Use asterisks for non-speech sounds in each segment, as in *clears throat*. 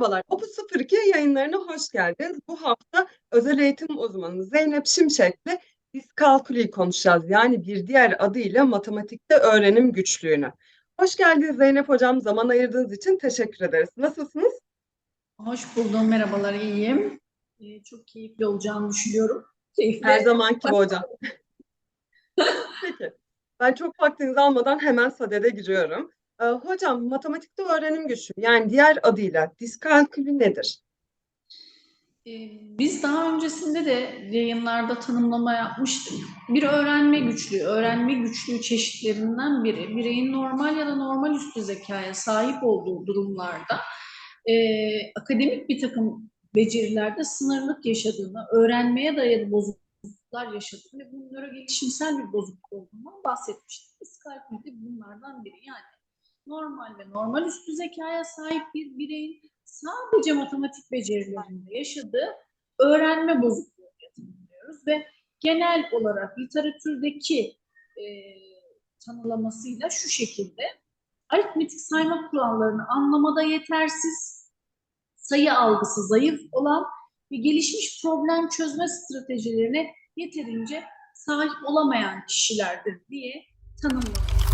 Merhabalar, Opus 02 yayınlarına hoş geldiniz. Bu hafta özel eğitim uzmanı Zeynep Şimşek'le diskalkülüyü konuşacağız. Yani bir diğer adıyla matematikte öğrenim güçlüğünü. Hoş geldiniz Zeynep Hocam. Zaman ayırdığınız için teşekkür ederiz. Nasılsınız? Hoş buldum, merhabalar, iyiyim. Ee, çok keyifli olacağını düşünüyorum. Keyifli. Her zamanki gibi hocam. *laughs* Peki. Ben çok vaktinizi almadan hemen sadede giriyorum. Ee, hocam, matematikte öğrenim güçlüğü yani diğer adıyla diskalkülü nedir? Ee, biz daha öncesinde de yayınlarda tanımlama yapmıştık. Bir öğrenme güçlüğü, öğrenme güçlüğü çeşitlerinden biri. Bireyin normal ya da normal üstü zekaya sahip olduğu durumlarda e, akademik bir takım becerilerde sınırlık yaşadığını, öğrenmeye dayalı bozukluklar yaşadığını ve bunun nörogelişimsel bir bozukluk olduğundan bahsetmiştik. Diskalkül de bunlardan biri. Yani normal ve normal üstü zekaya sahip bir bireyin sadece matematik becerilerinde yaşadığı öğrenme bozukluğu tanımlıyoruz ve genel olarak literatürdeki e, tanımlamasıyla şu şekilde aritmetik sayma kurallarını anlamada yetersiz, sayı algısı zayıf olan ve gelişmiş problem çözme stratejilerine yeterince sahip olamayan kişilerdir diye tanımlanıyor.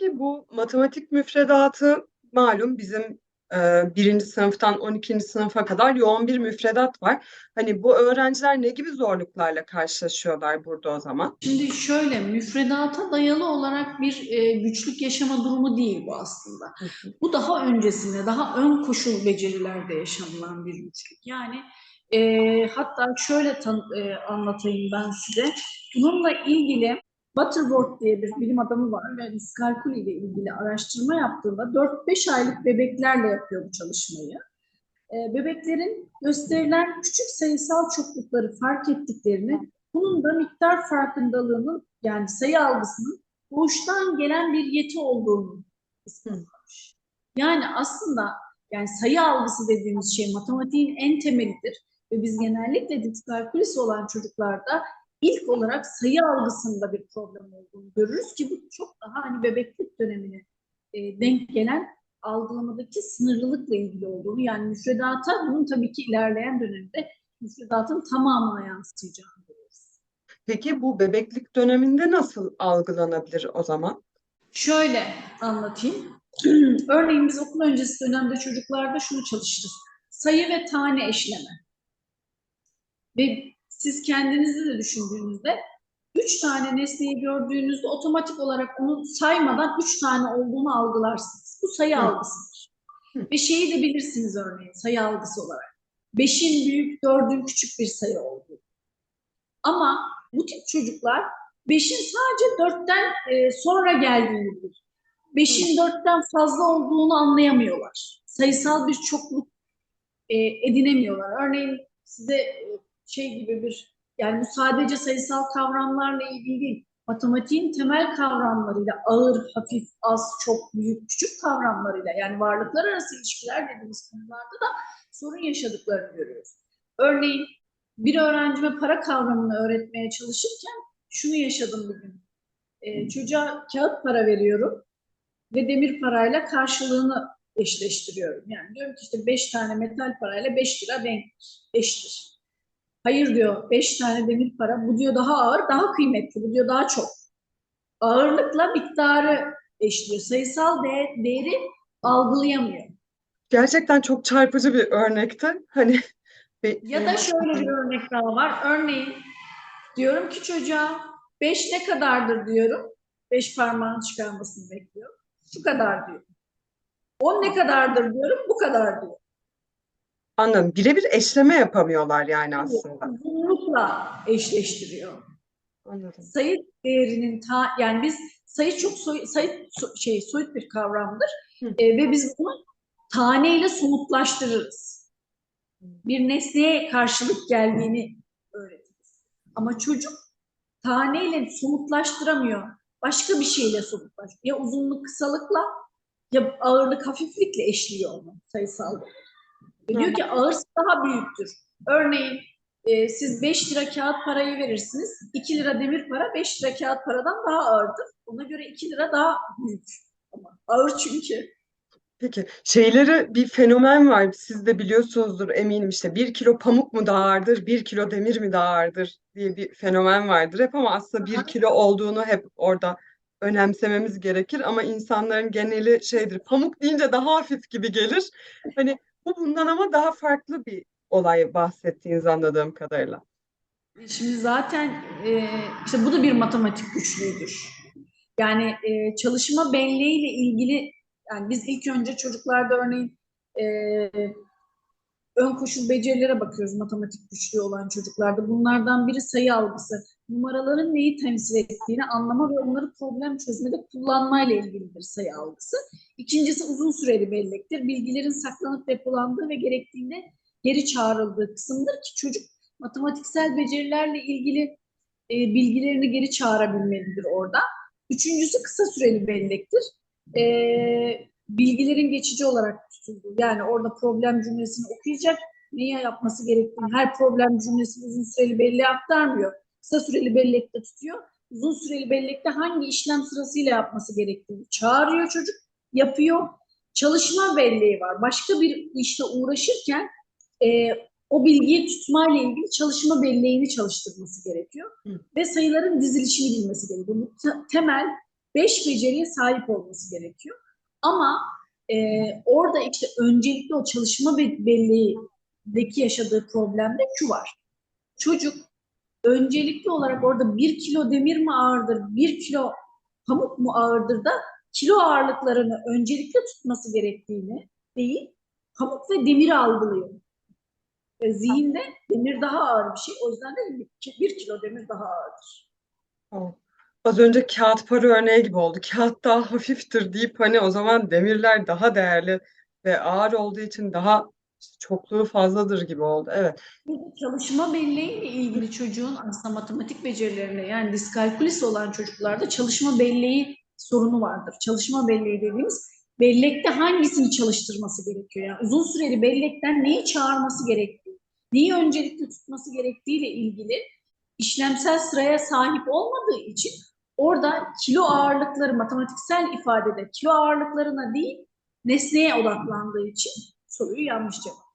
Peki bu matematik müfredatı malum bizim e, birinci sınıftan 12. sınıfa kadar yoğun bir müfredat var. Hani bu öğrenciler ne gibi zorluklarla karşılaşıyorlar burada o zaman? Şimdi şöyle müfredata dayalı olarak bir e, güçlük yaşama durumu değil bu aslında. Bu daha öncesinde, daha ön koşul becerilerde yaşanılan bir güçlük. Yani e, hatta şöyle tan- e, anlatayım ben size. Bununla ilgili Butterworth diye bir bilim adamı var ve diskalkül ile ilgili araştırma yaptığında 4-5 aylık bebeklerle yapıyor bu çalışmayı. E, bebeklerin gösterilen küçük sayısal çoklukları fark ettiklerini, bunun da miktar farkındalığının yani sayı algısının doğuştan gelen bir yeti olduğunu ispatlamış. Yani aslında yani sayı algısı dediğimiz şey matematiğin en temelidir ve biz genellikle diskalkülisi olan çocuklarda ilk olarak sayı algısında bir problem olduğunu görürüz ki bu çok daha hani bebeklik dönemine e, denk gelen algılamadaki sınırlılıkla ilgili olduğunu yani müfredata bunun tabii ki ilerleyen dönemde müfredatın tamamına yansıyacağını görüyoruz. Peki bu bebeklik döneminde nasıl algılanabilir o zaman? Şöyle anlatayım. *clears throat* Örneğin biz okul öncesi dönemde çocuklarda şunu çalışırız. Sayı ve tane eşleme. Ve siz kendinizi de düşündüğünüzde üç tane nesneyi gördüğünüzde otomatik olarak onu saymadan üç tane olduğunu algılarsınız. Bu sayı Hı. algısıdır. Hı. Ve şeyi de bilirsiniz örneğin sayı algısı olarak. Beşin büyük, dördün küçük bir sayı olduğu. Ama bu tip çocuklar beşin sadece dörtten e, sonra geldiğini bilir. Beşin dörtten fazla olduğunu anlayamıyorlar. Sayısal bir çokluk e, edinemiyorlar. Örneğin size e, şey gibi bir yani bu sadece sayısal kavramlarla ilgili değil. Matematiğin temel kavramlarıyla ağır, hafif, az, çok, büyük, küçük kavramlarıyla yani varlıklar arası ilişkiler dediğimiz konularda da sorun yaşadıklarını görüyoruz. Örneğin bir öğrencime para kavramını öğretmeye çalışırken şunu yaşadım bugün. Ee, çocuğa kağıt para veriyorum ve demir parayla karşılığını eşleştiriyorum. Yani diyorum ki işte 5 tane metal parayla 5 lira denktir, eşittir. Hayır diyor 5 tane demir para bu diyor daha ağır, daha kıymetli, bu diyor daha çok. Ağırlıkla miktarı eşliyor. Sayısal değer, değeri algılayamıyor. Gerçekten çok çarpıcı bir örnekti. Hani *laughs* Ya da şöyle bir örnek daha var. Örneğin diyorum ki çocuğa 5 ne kadardır diyorum. 5 parmağını çıkarmasını bekliyor. Şu kadar diyor. 10 ne kadardır diyorum. Bu kadar diyor. Anladım. Birebir eşleme yapamıyorlar yani aslında. Uzunlukla eşleştiriyor. Anladım. Sayı değerinin ta yani biz sayı çok soy, sayı so- şey soyut bir kavramdır. Hı. E, ve biz bunu taneyle somutlaştırırız. Bir nesneye karşılık geldiğini öğretiriz. Ama çocuk taneyle somutlaştıramıyor. Başka bir şeyle somutlaştırıyor. Ya uzunluk kısalıkla ya ağırlık hafiflikle eşliyor onu sayısal Ve diyor ki ağırsa daha büyüktür. Örneğin e, siz 5 lira kağıt parayı verirsiniz. 2 lira demir para 5 lira kağıt paradan daha ağırdır. Ona göre 2 lira daha büyük. Ama ağır çünkü. Peki şeyleri bir fenomen var. Siz de biliyorsunuzdur eminim işte bir kilo pamuk mu daha ağırdır, bir kilo demir mi daha ağırdır diye bir fenomen vardır hep ama aslında bir kilo olduğunu hep orada önemsememiz gerekir ama insanların geneli şeydir pamuk deyince daha hafif gibi gelir. Hani bu bundan ama daha farklı bir olay bahsettiğiniz anladığım kadarıyla. Şimdi zaten e, işte bu da bir matematik güçlüğüdür. Yani e, çalışma belleğiyle ilgili yani biz ilk önce çocuklarda örneğin e, ön koşul becerilere bakıyoruz matematik güçlüğü olan çocuklarda. Bunlardan biri sayı algısı. Numaraların neyi temsil ettiğini anlama ve onları problem çözmede kullanmayla ilgilidir sayı algısı. İkincisi uzun süreli bellektir. Bilgilerin saklanıp depolandığı ve gerektiğinde geri çağrıldığı kısımdır ki çocuk matematiksel becerilerle ilgili e, bilgilerini geri çağırabilmelidir orada. Üçüncüsü kısa süreli bellektir. E, bilgilerin geçici olarak tutulduğu. Yani orada problem cümlesini okuyacak, neyi yapması gerektiğini, her problem cümlesini uzun süreli belleğe aktarmıyor. Kısa süreli bellekte tutuyor. Uzun süreli bellekte hangi işlem sırasıyla yapması gerektiğini çağırıyor çocuk, yapıyor. Çalışma belleği var. Başka bir işte uğraşırken e, o bilgiyi tutmayla ilgili çalışma belleğini çalıştırması gerekiyor. Hı. Ve sayıların dizilişini bilmesi gerekiyor. Bu te- temel beş beceriye sahip olması gerekiyor. Ama e, orada işte öncelikle o çalışma be- belleğindeki yaşadığı problemde şu var. Çocuk öncelikli olarak orada bir kilo demir mi ağırdır, bir kilo pamuk mu ağırdır da kilo ağırlıklarını öncelikle tutması gerektiğini değil, pamuk ve demir algılıyor. E, zihinde demir daha ağır bir şey. O yüzden de bir- kilo demir daha ağırdır. Az önce kağıt para örneği gibi oldu. Kağıt daha hafiftir deyip hani o zaman demirler daha değerli ve ağır olduğu için daha çokluğu fazladır gibi oldu. Evet. Çalışma belleğiyle ilgili çocuğun aslında matematik becerilerine yani diskalkülüs olan çocuklarda çalışma belleği sorunu vardır. Çalışma belleği dediğimiz bellekte hangisini çalıştırması gerekiyor? Yani uzun süreli bellekten neyi çağırması gerektiği, neyi öncelikli tutması gerektiğiyle ilgili işlemsel sıraya sahip olmadığı için orada kilo ağırlıkları matematiksel ifadede kilo ağırlıklarına değil nesneye odaklandığı için soruyu yanlış cevap.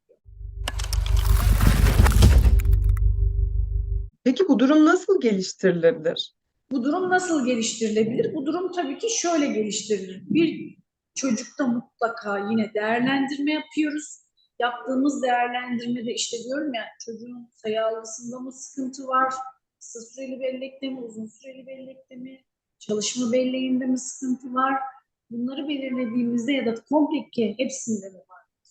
Peki bu durum nasıl geliştirilebilir? Bu durum nasıl geliştirilebilir? Bu durum tabii ki şöyle geliştirilir. Bir çocukta mutlaka yine değerlendirme yapıyoruz. Yaptığımız değerlendirmede işte diyorum ya çocuğun sayı algısında mı sıkıntı var? Kısa süreli bellekte mi, uzun süreli bellekte mi? Çalışma belleğinde mi sıkıntı var? Bunları belirlediğimizde ya da komple ki hepsinde mi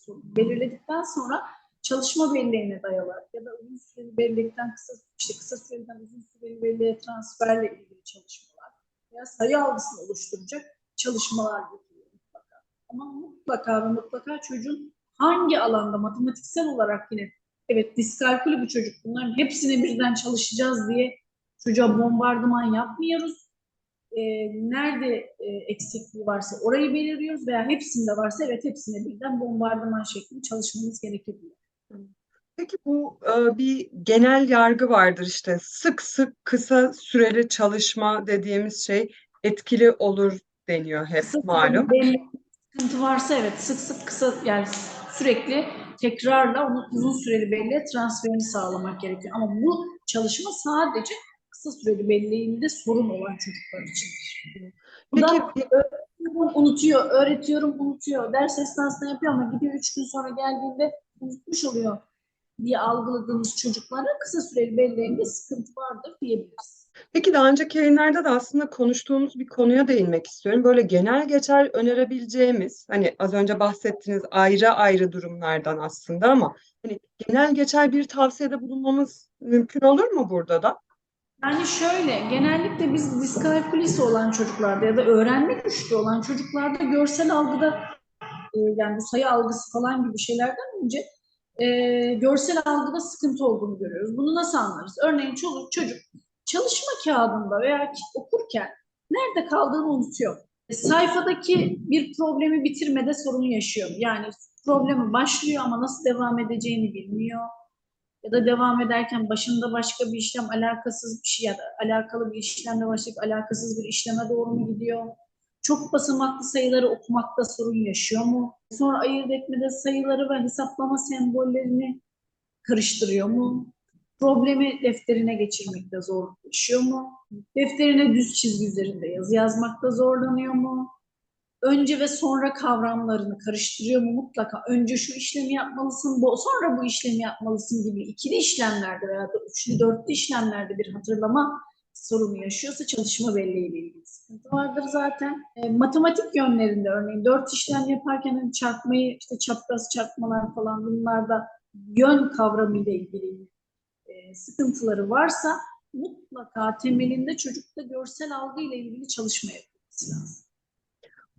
belirledikten sonra çalışma belleğine dayalı ya da uzun süreli bellekten kısa işte kısa süreden uzun süreli belleğe transferle ilgili çalışmalar veya sayı algısını oluşturacak çalışmalar yapılıyor mutlaka. Ama mutlaka ve mutlaka çocuğun hangi alanda matematiksel olarak yine evet diskalkülü bir çocuk bunların hepsine birden çalışacağız diye çocuğa bombardıman yapmıyoruz. Ee, nerede e, eksikliği varsa orayı belirliyoruz veya hepsinde varsa evet hepsine birden bombardıman şeklinde çalışmamız gerekebilir. Peki bu e, bir genel yargı vardır işte sık sık kısa süreli çalışma dediğimiz şey etkili olur deniyor hep Kısa malum. belli sıkıntı varsa evet sık sık kısa yani sürekli tekrarla onun uzun süreli belleğe transferini sağlamak gerekiyor. Ama bu çalışma sadece kısa süreli belleğinde sorun olan çocuklar içindir. Bu Peki da öğretiyorum, unutuyor, öğretiyorum, unutuyor. Ders esnasında yapıyor ama gidiyor üç gün sonra geldiğinde unutmuş oluyor diye algıladığımız çocuklara kısa süreli belleğinde sıkıntı vardır diyebiliriz. Peki daha önceki yayınlarda da aslında konuştuğumuz bir konuya değinmek istiyorum. Böyle genel geçer önerebileceğimiz, hani az önce bahsettiğiniz ayrı ayrı durumlardan aslında ama hani genel geçer bir tavsiyede bulunmamız mümkün olur mu burada da? Yani şöyle, genellikle biz diskalkülisi olan çocuklarda ya da öğrenme güçlü olan çocuklarda görsel algıda e, yani sayı algısı falan gibi şeylerden önce e, görsel algıda sıkıntı olduğunu görüyoruz. Bunu nasıl anlarız? Örneğin çocuk, çocuk çalışma kağıdında veya okurken nerede kaldığını unutuyor. E, sayfadaki bir problemi bitirmede sorun yaşıyor. Yani problemi başlıyor ama nasıl devam edeceğini bilmiyor ya da devam ederken başında başka bir işlem alakasız bir şey ya da alakalı bir işlemle başlayıp alakasız bir işleme doğru mu gidiyor? Çok basamaklı sayıları okumakta sorun yaşıyor mu? Sonra ayırt etmede sayıları ve hesaplama sembollerini karıştırıyor mu? Problemi defterine geçirmekte zorlaşıyor mu? Defterine düz çizgi üzerinde yazı yazmakta zorlanıyor mu? Önce ve sonra kavramlarını karıştırıyor mu mutlaka? Önce şu işlemi yapmalısın, bu, sonra bu işlemi yapmalısın gibi ikili işlemlerde veya da üçlü, dörtlü işlemlerde bir hatırlama sorunu yaşıyorsa çalışma belleğiyle ilgili sıkıntı vardır zaten. E, matematik yönlerinde örneğin dört işlem yaparken hani çarpmayı, işte çapraz çarpmalar falan bunlarda yön kavramıyla ilgili e, sıkıntıları varsa mutlaka temelinde çocukta görsel algı ile ilgili çalışma yapılması lazım.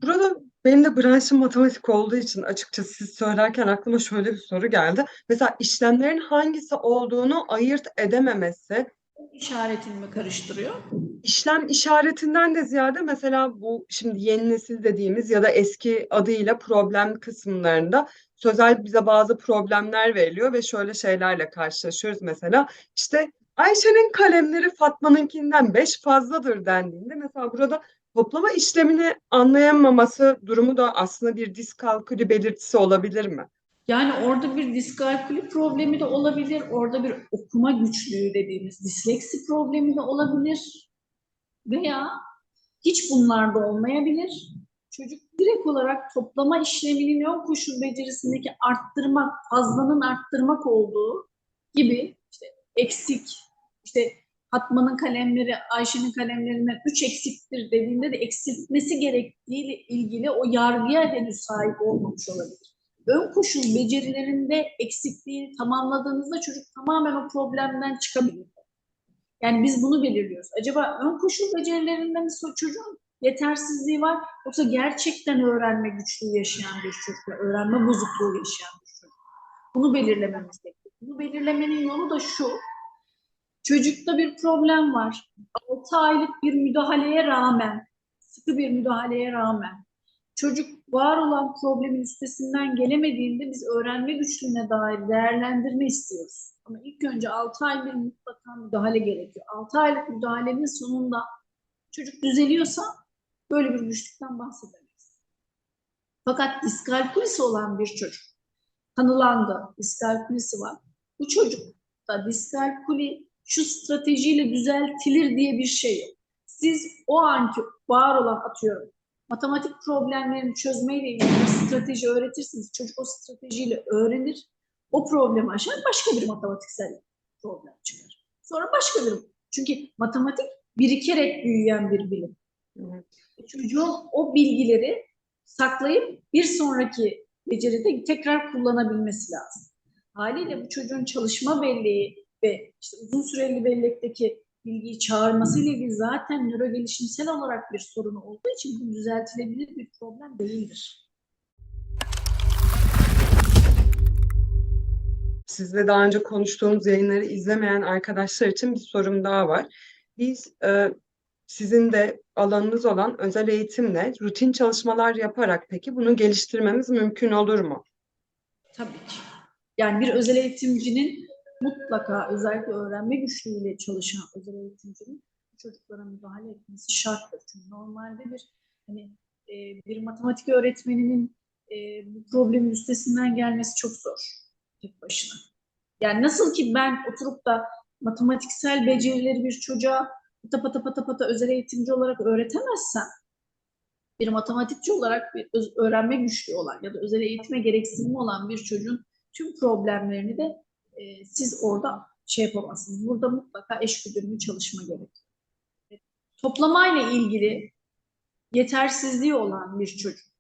Burada benim de branşım matematik olduğu için açıkçası siz söylerken aklıma şöyle bir soru geldi. Mesela işlemlerin hangisi olduğunu ayırt edememesi, İşaretini mi karıştırıyor? işlem işaretinden de ziyade mesela bu şimdi yeni nesil dediğimiz ya da eski adıyla problem kısımlarında sözel bize bazı problemler veriliyor ve şöyle şeylerle karşılaşıyoruz mesela işte Ayşe'nin kalemleri Fatma'nınkinden 5 fazladır dendiğinde mesela burada toplama işlemini anlayamaması durumu da aslında bir diskalkülü belirtisi olabilir mi? Yani orada bir diskalkülü problemi de olabilir, orada bir okuma güçlüğü dediğimiz disleksi problemi de olabilir veya hiç bunlar da olmayabilir. Çocuk direkt olarak toplama işleminin ön koşul becerisindeki arttırmak, fazlanın arttırmak olduğu gibi işte eksik, işte Fatma'nın kalemleri Ayşe'nin kalemlerinden 3 eksiktir dediğinde de eksiltmesi gerektiğiyle ilgili o yargıya henüz sahip olmamış olabilir. Ön koşul becerilerinde eksikliğini tamamladığınızda çocuk tamamen o problemden çıkabilir. Yani biz bunu belirliyoruz. Acaba ön koşul becerilerinde mi çocuğun yetersizliği var yoksa gerçekten öğrenme güçlüğü yaşayan bir çocuk, öğrenme bozukluğu yaşayan bir çocuk? Bunu belirlememiz gerekiyor. Bunu belirlemenin yolu da şu. Çocukta bir problem var. 6 aylık bir müdahaleye rağmen, sıkı bir müdahaleye rağmen çocuk var olan problemin üstesinden gelemediğinde biz öğrenme güçlüğüne dair değerlendirme istiyoruz. Ama ilk önce 6 ay bir mutlaka müdahale gerekiyor. 6 aylık müdahalenin sonunda çocuk düzeliyorsa böyle bir güçlükten bahsedemeyiz. Fakat diskalkülisi olan bir çocuk, tanılandı, diskalkülisi var. Bu çocukta diskalküli şu stratejiyle düzeltilir diye bir şey yok. Siz o anki var olan atıyorum matematik problemlerini çözmeyle ilgili bir strateji öğretirsiniz. Çocuk o stratejiyle öğrenir. O problemi aşar. Başka bir matematiksel problem çıkar. Sonra başka bir. Çünkü matematik birikerek büyüyen bir bilim. Evet. Çocuğun o bilgileri saklayıp bir sonraki beceride tekrar kullanabilmesi lazım. Haliyle bu çocuğun çalışma belleği ve işte uzun süreli bellekteki bilgiyi çağırmasıyla ilgili zaten nörogelişimsel olarak bir sorunu olduğu için bu düzeltilebilir bir problem değildir. Sizle daha önce konuştuğumuz yayınları izlemeyen arkadaşlar için bir sorum daha var. Biz e, sizin de alanınız olan özel eğitimle rutin çalışmalar yaparak peki bunu geliştirmemiz mümkün olur mu? Tabii ki. Yani bir özel eğitimcinin mutlaka özellikle öğrenme güçlüğüyle çalışan özel eğitimcinin çocuklara müdahale etmesi şarttır. Çünkü normalde bir hani e, bir matematik öğretmeninin e, bu problemin üstesinden gelmesi çok zor tek başına. Yani nasıl ki ben oturup da matematiksel becerileri bir çocuğa pata pata pata pata özel eğitimci olarak öğretemezsem bir matematikçi olarak bir öz- öğrenme güçlüğü olan ya da özel eğitime gereksinimi olan bir çocuğun tüm problemlerini de e, siz orada şey yapamazsınız. Burada mutlaka eşgüdümlü çalışma gerekiyor. E, Toplamayla ilgili yetersizliği olan bir çocuk.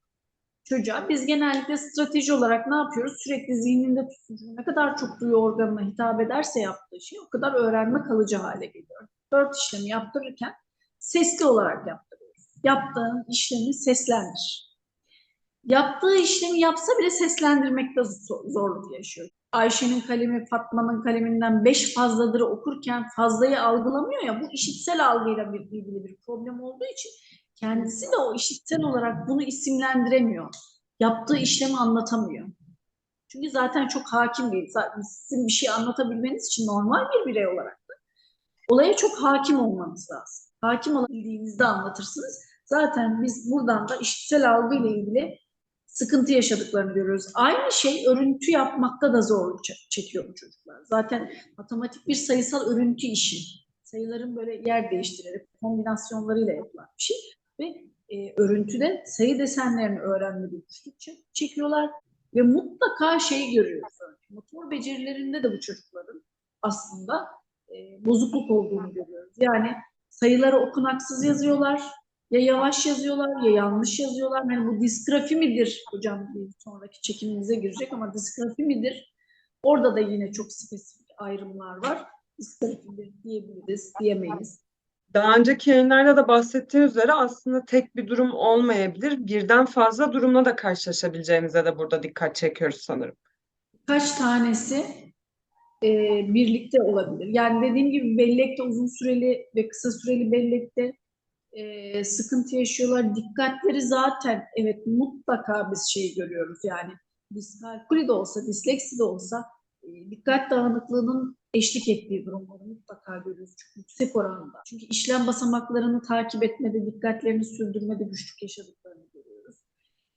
Çocuğa biz genellikle strateji olarak ne yapıyoruz? Sürekli zihninde tutucu ne kadar çok duyu organına hitap ederse yaptığı şey o kadar öğrenme kalıcı hale geliyor. Dört işlemi yaptırırken sesli olarak yaptırıyoruz. Yaptığın işlemi seslendir. Yaptığı işlemi yapsa bile seslendirmekte zor- zorluk yaşıyor. Ayşe'nin kalemi Fatma'nın kaleminden beş fazladır okurken fazlayı algılamıyor ya bu işitsel algıyla bir, ilgili bir problem olduğu için kendisi de o işitsel olarak bunu isimlendiremiyor. Yaptığı işlemi anlatamıyor. Çünkü zaten çok hakim değil. Zaten sizin bir şey anlatabilmeniz için normal bir birey olarak da olaya çok hakim olmanız lazım. Hakim olabildiğinizde anlatırsınız. Zaten biz buradan da işitsel algı ile ilgili sıkıntı yaşadıklarını görüyoruz. Aynı şey örüntü yapmakta da zorluk çe- çekiyor bu çocuklar. Zaten matematik bir sayısal örüntü işi. Sayıların böyle yer değiştirerek kombinasyonlarıyla yapılan bir şey. Ve e, örüntüde sayı desenlerini öğrenmede güçlük çek- çekiyorlar. Ve mutlaka şeyi görüyoruz. Motor becerilerinde de bu çocukların aslında e, bozukluk olduğunu görüyoruz. Yani sayıları okunaksız yazıyorlar. Ya yavaş yazıyorlar ya yanlış yazıyorlar. Yani bu disgrafi midir? Hocam sonraki çekimimize girecek ama disgrafi midir? Orada da yine çok spesifik ayrımlar var. Disgrafidir diyebiliriz, diyemeyiz. Daha önceki yayınlarda da bahsettiğiniz üzere aslında tek bir durum olmayabilir. Birden fazla durumla da karşılaşabileceğimize de burada dikkat çekiyoruz sanırım. Kaç tanesi e, birlikte olabilir? Yani dediğim gibi bellekte uzun süreli ve kısa süreli bellekte e, sıkıntı yaşıyorlar. Dikkatleri zaten evet mutlaka biz şeyi görüyoruz yani diskalkuli de olsa, disleksi de olsa e, dikkat dağınıklığının eşlik ettiği durumları mutlaka görüyoruz. Çok yüksek oranda. Çünkü işlem basamaklarını takip etmede, dikkatlerini sürdürmede güçlük yaşadıklarını görüyoruz.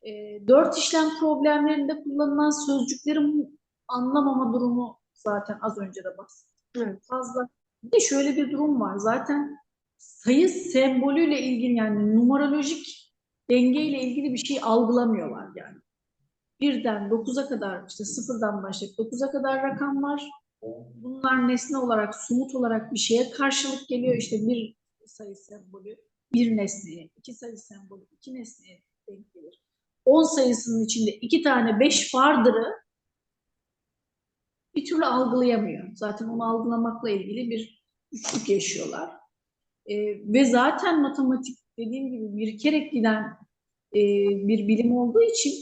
E, dört işlem problemlerinde kullanılan sözcüklerin anlamama durumu zaten az önce de bahsettim. Evet. Fazla. Bir de şöyle bir durum var. Zaten sayı sembolüyle ilgili yani numerolojik dengeyle ilgili bir şey algılamıyorlar yani. Birden 9'a kadar işte sıfırdan başlayıp 9'a kadar rakam var. Bunlar nesne olarak, somut olarak bir şeye karşılık geliyor. İşte bir sayı sembolü bir nesneye, iki sayı sembolü iki nesneye denk gelir. 10 sayısının içinde iki tane 5 vardırı bir türlü algılayamıyor. Zaten onu algılamakla ilgili bir güçlük yaşıyorlar. Ee, ve zaten matematik dediğim gibi birikerek giden e, bir bilim olduğu için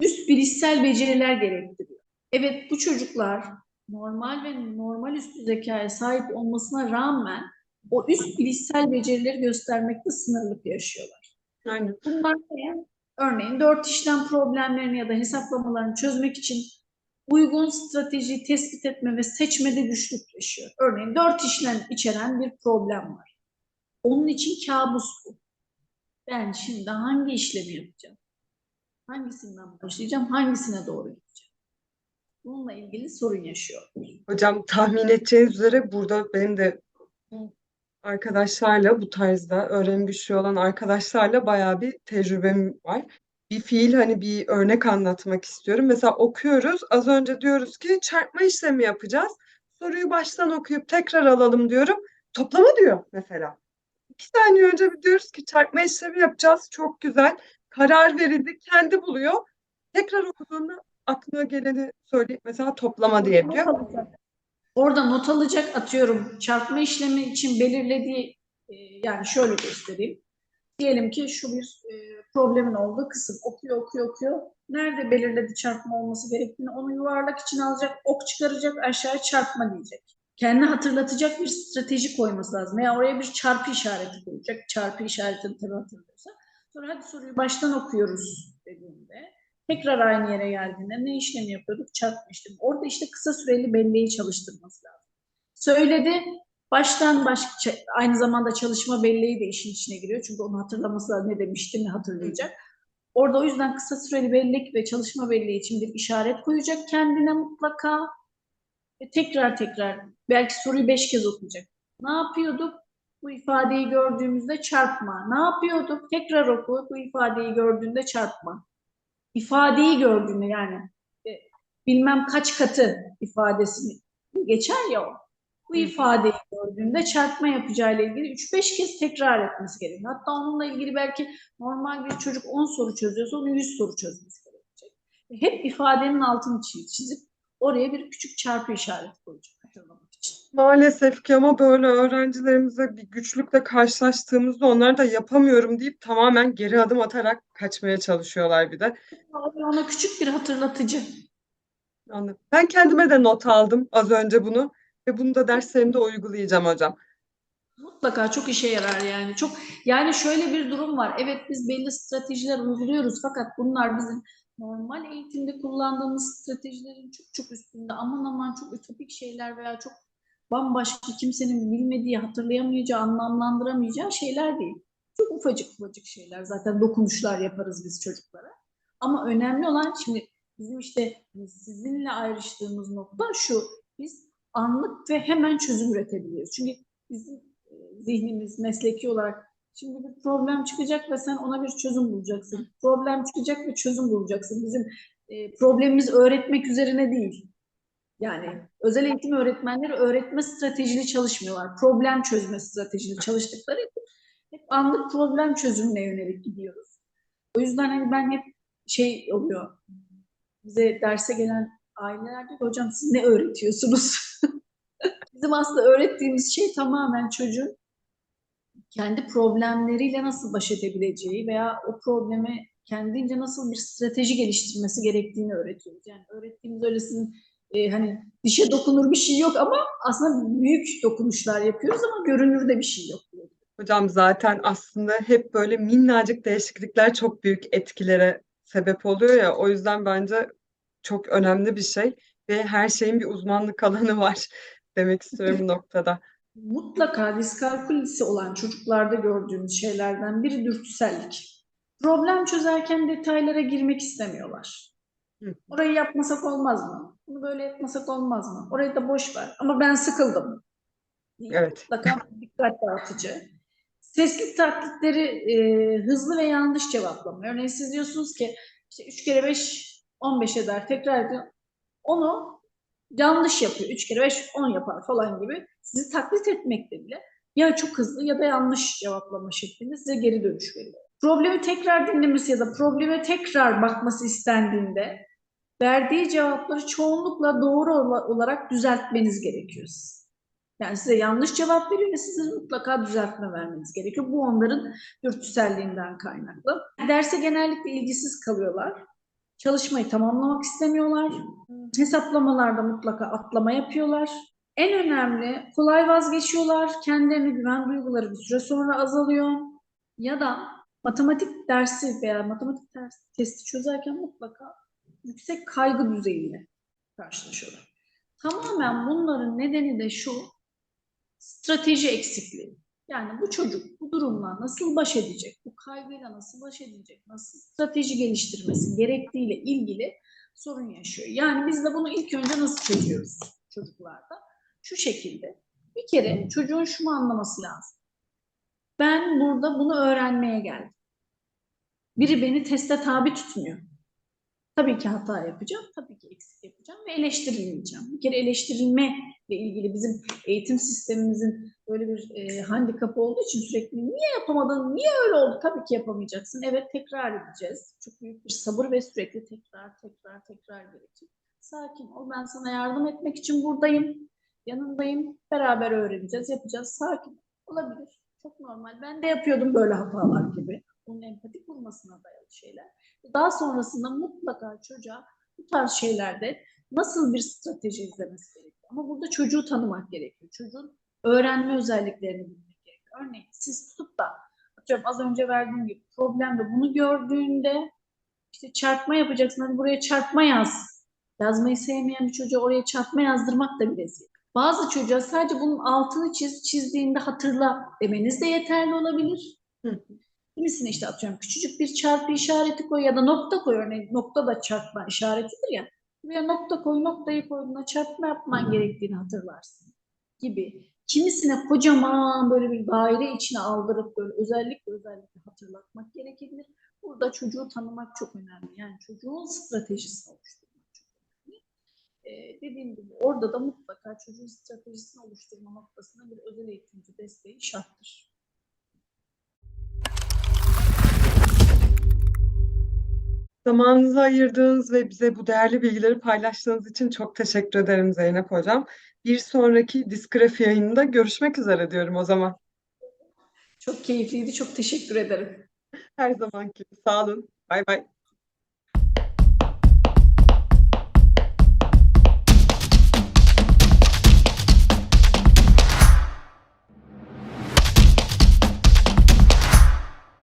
üst bilişsel beceriler gerektiriyor. Evet bu çocuklar normal ve normal üstü zekaya sahip olmasına rağmen o üst bilişsel becerileri göstermekte sınırlık yaşıyorlar. Aynen. Bunlar ne? Örneğin dört işlem problemlerini ya da hesaplamalarını çözmek için uygun strateji tespit etme ve seçmede güçlük yaşıyor. Örneğin dört işlem içeren bir problem var. Onun için kabus bu. Ben şimdi hangi işlemi yapacağım? Hangisinden başlayacağım? Hangisine doğru gideceğim? Bununla ilgili sorun yaşıyor. Hocam tahmin edeceğiniz üzere burada benim de arkadaşlarla bu tarzda öğrenim güçlüğü olan arkadaşlarla bayağı bir tecrübem var. Bir fiil hani bir örnek anlatmak istiyorum. Mesela okuyoruz. Az önce diyoruz ki çarpma işlemi yapacağız. Soruyu baştan okuyup tekrar alalım diyorum. Toplama diyor mesela. İki saniye önce bir diyoruz ki çarpma işlemi yapacağız. Çok güzel. Karar verildi. Kendi buluyor. Tekrar okuduğunda aklına geleni söyleyip mesela toplama diyebiliyor. Orada not alacak atıyorum çarpma işlemi için belirlediği e, yani şöyle göstereyim. Diyelim ki şu bir e, problemin olduğu kısım okuyor okuyor okuyor. Nerede belirledi çarpma olması gerektiğini onu yuvarlak için alacak, ok çıkaracak, aşağıya çarpma diyecek. Kendine hatırlatacak bir strateji koyması lazım. Veya oraya bir çarpı işareti koyacak. Çarpı işaretini tabii hatırlıyorsa. Sonra hadi soruyu baştan okuyoruz dediğinde tekrar aynı yere geldiğinde ne işlemi yapıyorduk? Çarpma. Orada işte kısa süreli belleği çalıştırması lazım. Söyledi, baştan baş, aynı zamanda çalışma belleği de işin içine giriyor. Çünkü onu hatırlaması lazım. Ne demişti, ne hatırlayacak. Orada o yüzden kısa süreli bellek ve çalışma belleği için bir işaret koyacak kendine mutlaka. Ve tekrar tekrar, belki soruyu beş kez okuyacak. Ne yapıyorduk? Bu ifadeyi gördüğümüzde çarpma. Ne yapıyorduk? Tekrar oku. Bu ifadeyi gördüğünde çarpma ifadeyi gördüğünde yani e, bilmem kaç katı ifadesini geçer ya o. Bu ifadeyi gördüğünde çarpma yapacağıyla ilgili 3-5 kez tekrar etmesi gerekiyor. Hatta onunla ilgili belki normal bir çocuk 10 soru çözüyorsa onun 100 soru çözmesi gerekecek. Hep ifadenin altını çi- çizip oraya bir küçük çarpı işareti koyacak hatırlamak için. Maalesef ki ama böyle öğrencilerimize bir güçlükle karşılaştığımızda onlar da yapamıyorum deyip tamamen geri adım atarak kaçmaya çalışıyorlar bir de. Ona küçük bir hatırlatıcı. Anladım. Ben kendime de not aldım az önce bunu ve bunu da derslerimde uygulayacağım hocam. Mutlaka çok işe yarar yani. Çok yani şöyle bir durum var. Evet biz belli stratejiler uyguluyoruz fakat bunlar bizim normal eğitimde kullandığımız stratejilerin çok çok üstünde. Aman aman çok ütopik şeyler veya çok bambaşka kimsenin bilmediği, hatırlayamayacağı, anlamlandıramayacağı şeyler değil. Çok ufacık ufacık şeyler. Zaten dokunuşlar yaparız biz çocuklara. Ama önemli olan şimdi bizim işte sizinle ayrıştığımız nokta şu. Biz anlık ve hemen çözüm üretebiliyoruz. Çünkü bizim e, zihnimiz mesleki olarak şimdi bir problem çıkacak ve sen ona bir çözüm bulacaksın. Problem çıkacak ve çözüm bulacaksın. Bizim e, problemimiz öğretmek üzerine değil. Yani özel eğitim öğretmenleri öğretme stratejili çalışmıyorlar. Problem çözme stratejili çalıştıkları hep anlık problem çözümüne yönelik gidiyoruz. O yüzden hani ben hep şey oluyor. Bize derse gelen aileler diyor hocam siz ne öğretiyorsunuz? *laughs* Bizim aslında öğrettiğimiz şey tamamen çocuğun kendi problemleriyle nasıl baş edebileceği veya o problemi kendince nasıl bir strateji geliştirmesi gerektiğini öğretiyoruz. Yani öğrettiğimiz öyle e, hani dişe dokunur bir şey yok ama aslında büyük dokunuşlar yapıyoruz ama görünürde bir şey yok. Hocam zaten aslında hep böyle minnacık değişiklikler çok büyük etkilere sebep oluyor ya. O yüzden bence çok önemli bir şey ve her şeyin bir uzmanlık alanı var *laughs* demek istiyorum bu noktada. Mutlaka diskalkülisi olan çocuklarda gördüğümüz şeylerden biri dürtüsellik. Problem çözerken detaylara girmek istemiyorlar. Hı. Orayı yapmasak olmaz mı? Bunu böyle yapmasak olmaz mı? Orayı da boş ver. Ama ben sıkıldım. Evet. Mutlaka dikkat dağıtıcı. Sesli taklitleri e, hızlı ve yanlış cevaplama. Örneğin siz diyorsunuz ki işte 3 kere 5 15 eder tekrar ediyor. Onu yanlış yapıyor. 3 kere 5 10 yapar falan gibi. Sizi taklit etmekte bile ya çok hızlı ya da yanlış cevaplama şeklinde size geri dönüş veriyor. Problemi tekrar dinlemesi ya da probleme tekrar bakması istendiğinde verdiği cevapları çoğunlukla doğru ola- olarak düzeltmeniz gerekiyor. Yani size yanlış cevap veriyor ve sizin mutlaka düzeltme vermeniz gerekiyor. Bu onların dürtüselliğinden kaynaklı. Derse genellikle ilgisiz kalıyorlar. Çalışmayı tamamlamak istemiyorlar. Hesaplamalarda mutlaka atlama yapıyorlar. En önemli kolay vazgeçiyorlar. Kendilerine güven duyguları bir süre sonra azalıyor. Ya da matematik dersi veya matematik ders, testi çözerken mutlaka yüksek kaygı düzeyiyle karşılaşıyorlar. Tamamen bunların nedeni de şu, strateji eksikliği. Yani bu çocuk bu durumla nasıl baş edecek, bu kaygıyla nasıl baş edecek, nasıl strateji geliştirmesi gerektiğiyle ilgili sorun yaşıyor. Yani biz de bunu ilk önce nasıl çözüyoruz çocuklarda? Şu şekilde. Bir kere çocuğun şunu anlaması lazım. Ben burada bunu öğrenmeye geldim. Biri beni teste tabi tutmuyor. Tabii ki hata yapacağım, tabii ki eksik yapacağım ve eleştirilmeyeceğim. Bir kere eleştirilme ile ilgili bizim eğitim sistemimizin böyle bir e, handikapı olduğu için sürekli niye yapamadın, niye öyle oldu? Tabii ki yapamayacaksın. Evet tekrar edeceğiz. Çok büyük bir sabır ve sürekli tekrar tekrar tekrar gerekecek. Sakin ol, ben sana yardım etmek için buradayım. Yanındayım, beraber öğreneceğiz, yapacağız. Sakin olabilir. Çok normal. Ben de yapıyordum böyle hatalar gibi. Onun empati kurmasına dayalı şeyler. Daha sonrasında mutlaka çocuğa bu tarz şeylerde nasıl bir strateji izlemesi gerekiyor. Ama burada çocuğu tanımak gerekiyor. Çocuğun öğrenme özelliklerini bilmek gerekiyor. Örneğin siz tutup da atıyorum az önce verdiğim gibi problemde bunu gördüğünde işte çarpma yapacaksın. Hadi buraya çarpma yaz. Yazmayı sevmeyen bir çocuğa oraya çarpma yazdırmak da bir eziyet. Bazı çocuğa sadece bunun altını çiz, çizdiğinde hatırla demeniz de yeterli olabilir. Kimisine işte atıyorum küçücük bir çarpı işareti koy ya da nokta koy. Örneğin nokta da çarpma işaretidir ya. Buraya nokta koy, noktayı koyduğunda çarpma yapman gerektiğini hatırlarsın gibi. Kimisine kocaman böyle bir daire içine aldırıp böyle özellikle özellikle hatırlatmak gerekebilir. Burada çocuğu tanımak çok önemli. Yani çocuğun stratejisini oluşturmak çok önemli. Ee, dediğim gibi orada da mutlaka çocuğun stratejisini oluşturma noktasında bir özel eğitimci desteği şarttır. Zamanınızı ayırdığınız ve bize bu değerli bilgileri paylaştığınız için çok teşekkür ederim Zeynep Hocam. Bir sonraki diskografi yayınında görüşmek üzere diyorum o zaman. Çok keyifliydi. Çok teşekkür ederim. Her zamanki. Sağ olun. Bay bay.